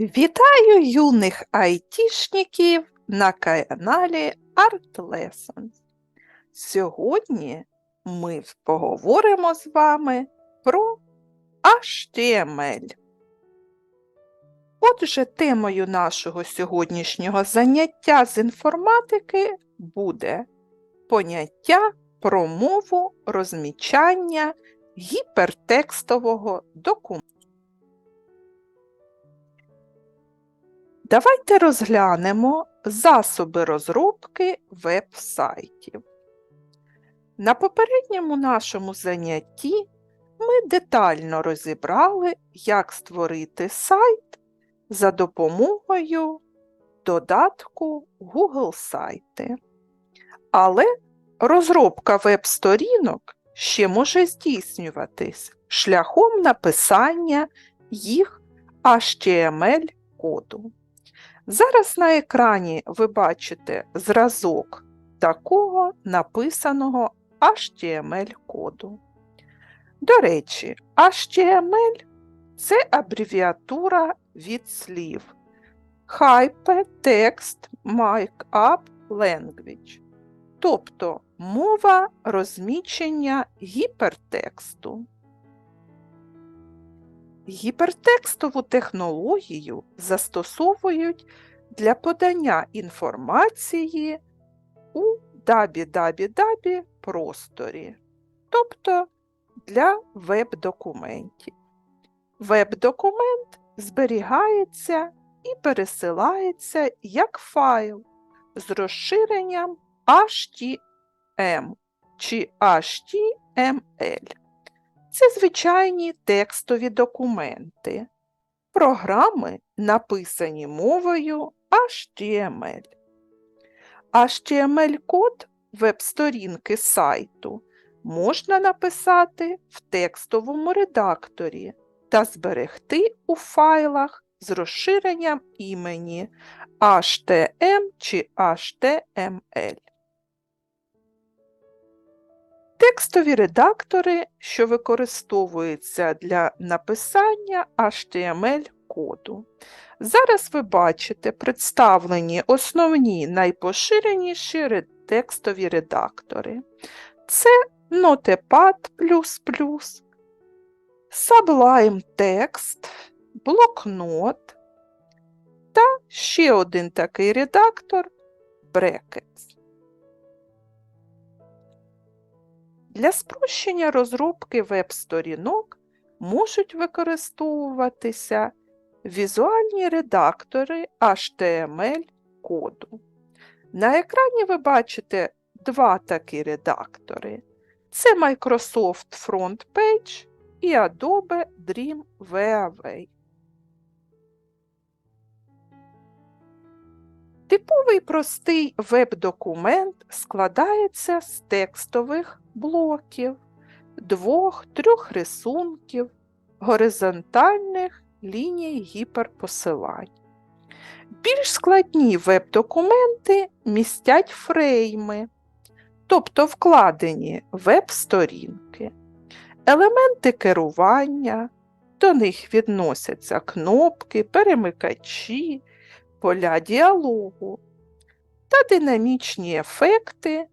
Вітаю юних айтішників на каналі Art Lessons. Сьогодні ми поговоримо з вами про HTML. Отже, темою нашого сьогоднішнього заняття з інформатики буде поняття про мову розмічання гіпертекстового документу. Давайте розглянемо засоби розробки веб-сайтів. На попередньому нашому занятті ми детально розібрали, як створити сайт за допомогою додатку Google сайти. Але розробка веб-сторінок ще може здійснюватись шляхом написання їх HTML-коду. Зараз на екрані ви бачите зразок такого написаного HTML-коду. До речі, HTML це абревіатура від слів Hypertext Markup Language, тобто мова розміщення гіпертексту. Гіпертекстову технологію застосовують для подання інформації у www просторі, тобто для веб-документів. Веб-документ зберігається і пересилається як файл з розширенням HTML чи HTML. Це звичайні текстові документи, програми, написані мовою HTML. HTML-код веб-сторінки сайту можна написати в текстовому редакторі та зберегти у файлах з розширенням імені HTM чи HTML. Текстові редактори, що використовуються для написання HTML-коду. Зараз ви бачите представлені основні найпоширеніші текстові редактори. Це Notepad++, Sublime Text, Блокнот та ще один такий редактор Brackets. Для спрощення розробки веб-сторінок можуть використовуватися візуальні редактори HTML-коду. На екрані ви бачите два такі редактори. Це Microsoft FrontPage і Adobe Dreamweaver. Типовий простий веб-документ складається з текстових блоків, двох-трьох рисунків, горизонтальних ліній гіперпосилань. Більш складні веб-документи містять фрейми, тобто вкладені веб-сторінки, елементи керування, до них відносяться кнопки, перемикачі, поля діалогу та динамічні ефекти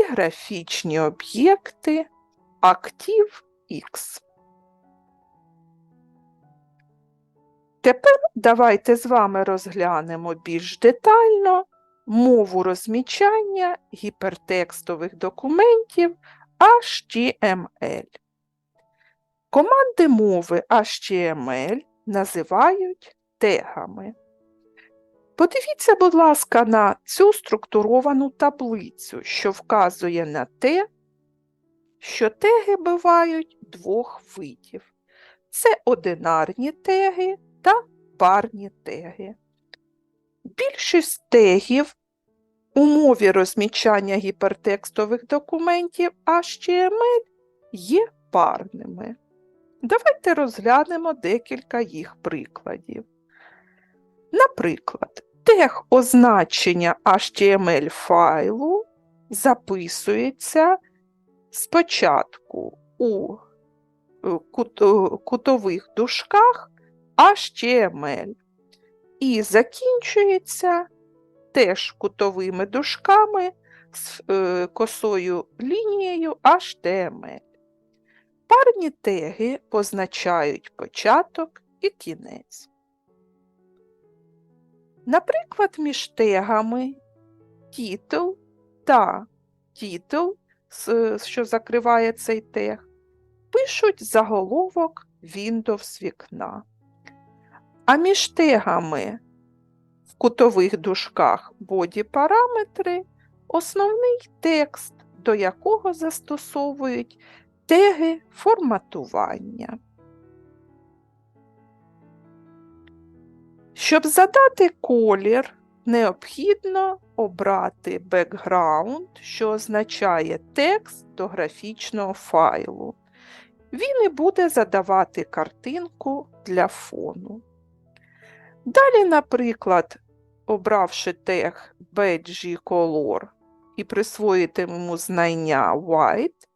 і графічні об'єкти ActiveX. Тепер давайте з вами розглянемо більш детально мову розмічання гіпертекстових документів HTML. Команди мови HTML називають тегами. Подивіться, будь ласка, на цю структуровану таблицю, що вказує на те, що теги бувають двох видів. Це одинарні теги та парні теги. Більшість тегів у мові розмічання гіпертекстових документів HTML є парними. Давайте розглянемо декілька їх прикладів. Наприклад, тег означення HTML файлу записується спочатку у е, е, кутових дужках HTML. і закінчується теж кутовими дужками з е, косою лінією HTML. Парні теги позначають початок і кінець. Наприклад, між тегами title та с- що закриває цей тег, пишуть заголовок Windows вікна. А між тегами в кутових дужках боді параметри основний текст, до якого застосовують теги форматування. Щоб задати колір, необхідно обрати бекграунд, що означає текст до графічного файлу. Він і буде задавати картинку для фону. Далі, наприклад, обравши тег BGColor і присвоїти йому знання White,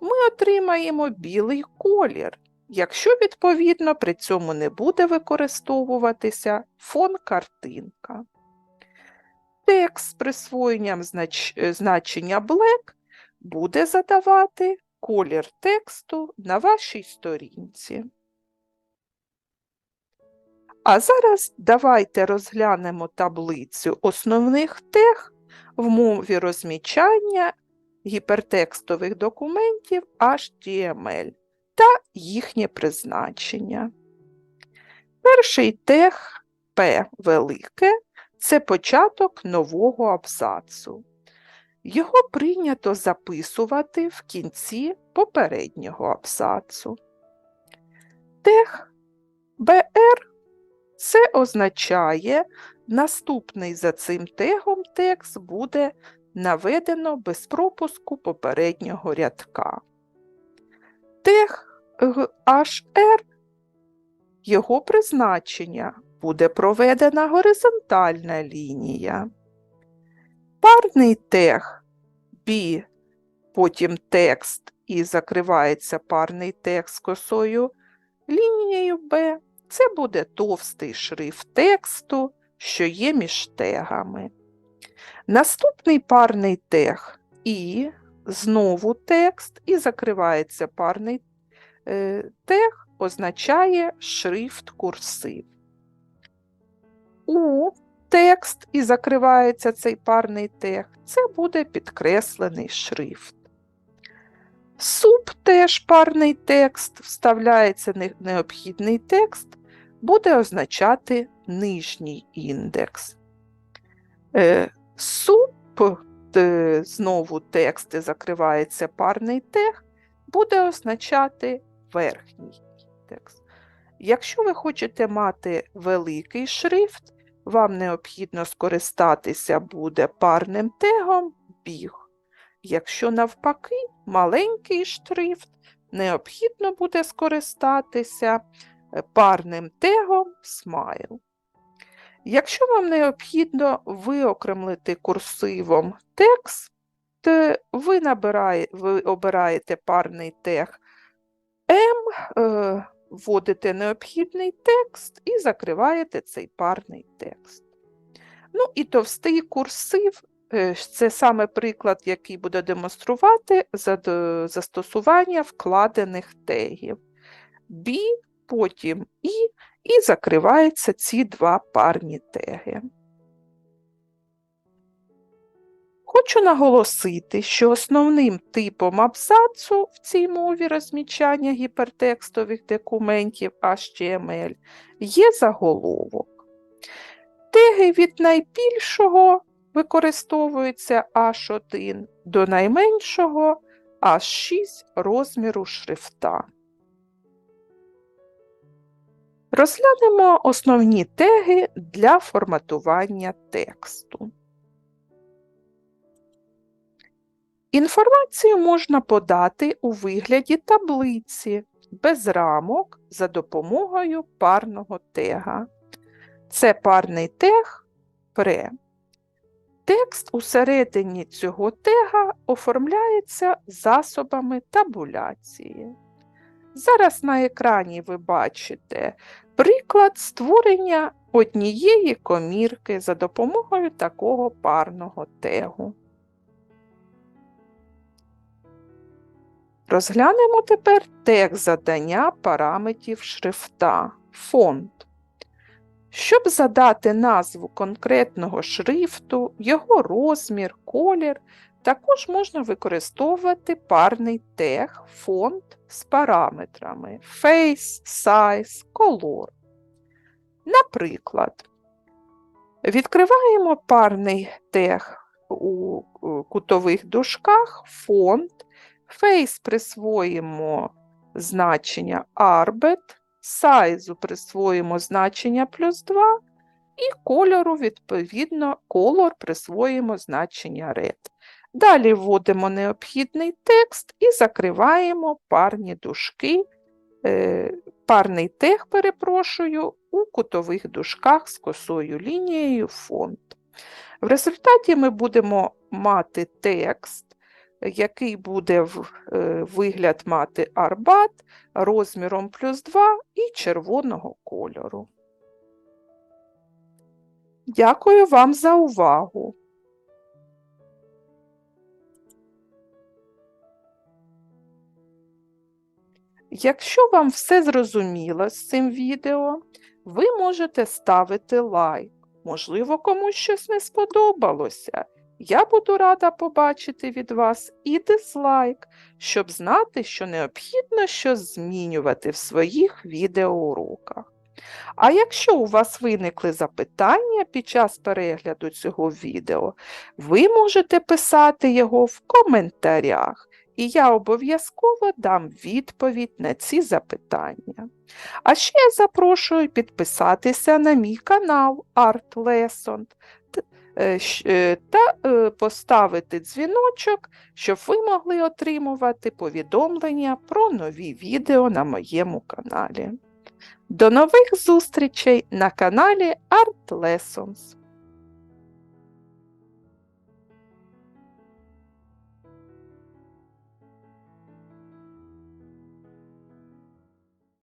ми отримаємо білий колір, якщо, відповідно, при цьому не буде використовуватися фон картинка. Текст з присвоєнням е, значення Black буде задавати колір тексту на вашій сторінці. А зараз давайте розглянемо таблицю основних тег в мові розмічання гіпертекстових документів HTML їхнє призначення. Перший тег P велике це початок нового абзацу. Його прийнято записувати в кінці попереднього абзацу. Тег BR це означає, наступний за цим тегом текст буде наведено без пропуску попереднього рядка. Тег HR, його призначення буде проведена горизонтальна лінія. Парний тег B, потім текст і закривається парний текст косою лінією B. Це буде товстий шрифт тексту, що є між тегами. Наступний парний тег І, знову текст, і закривається парний тег, означає шрифт курсив. У текст і закривається цей парний тег, це буде підкреслений шрифт. Суб теж парний текст, вставляється не- необхідний текст, буде означати нижній індекс. Е, Суп, е, знову текст і закривається парний тег, буде означати верхній індекс. Якщо ви хочете мати великий шрифт, вам необхідно скористатися буде парним тегом біг. Якщо навпаки маленький шрифт, необхідно буде скористатися е, парним тегом Smile. Якщо вам необхідно виокремлити курсивом текст, то ви, набирає, ви обираєте парний тег M, е, вводите необхідний текст і закриваєте цей парний текст. Ну і товстий курсив е, це саме приклад, який буде демонструвати застосування вкладених тегів. B, потім І, і закриваються ці два парні теги. Хочу наголосити, що основним типом абзацу в цій мові розмічання гіпертекстових документів HTML є заголовок. Теги від найбільшого використовуються H1 до найменшого H6 розміру шрифта. Розглянемо основні теги для форматування тексту. Інформацію можна подати у вигляді таблиці без рамок за допомогою парного тега. Це парний тег пре. Текст усередині цього тега оформляється засобами табуляції. Зараз на екрані ви бачите приклад створення однієї комірки за допомогою такого парного тегу. Розглянемо тепер тег задання параметрів шрифта фонд. Щоб задати назву конкретного шрифту, його розмір, колір, також можна використовувати парний тег фонд з параметрами Face, Size, Color. Наприклад, відкриваємо парний тег у кутових дужках фонд, Face присвоїмо значення Arbet, сайзу присвоїмо значення плюс 2 і кольору, відповідно, колор присвоїмо значення red. Далі вводимо необхідний текст і закриваємо парні дужки, е, парний тег, перепрошую, у кутових дужках з косою лінією фонд. В результаті ми будемо мати текст, який буде е, вигляд мати арбат розміром плюс 2 і червоного кольору. Дякую вам за увагу! Якщо вам все зрозуміло з цим відео, ви можете ставити лайк. Можливо, комусь щось не сподобалося. Я буду рада побачити від вас і дизлайк, щоб знати, що необхідно щось змінювати в своїх відеоуроках. А якщо у вас виникли запитання під час перегляду цього відео, ви можете писати його в коментарях, і я обов'язково дам відповідь на ці запитання. А ще я запрошую підписатися на мій канал Art Lesson та е, поставити дзвіночок, щоб ви могли отримувати повідомлення про нові відео на моєму каналі. До нових зустрічей на каналі Art Lessons.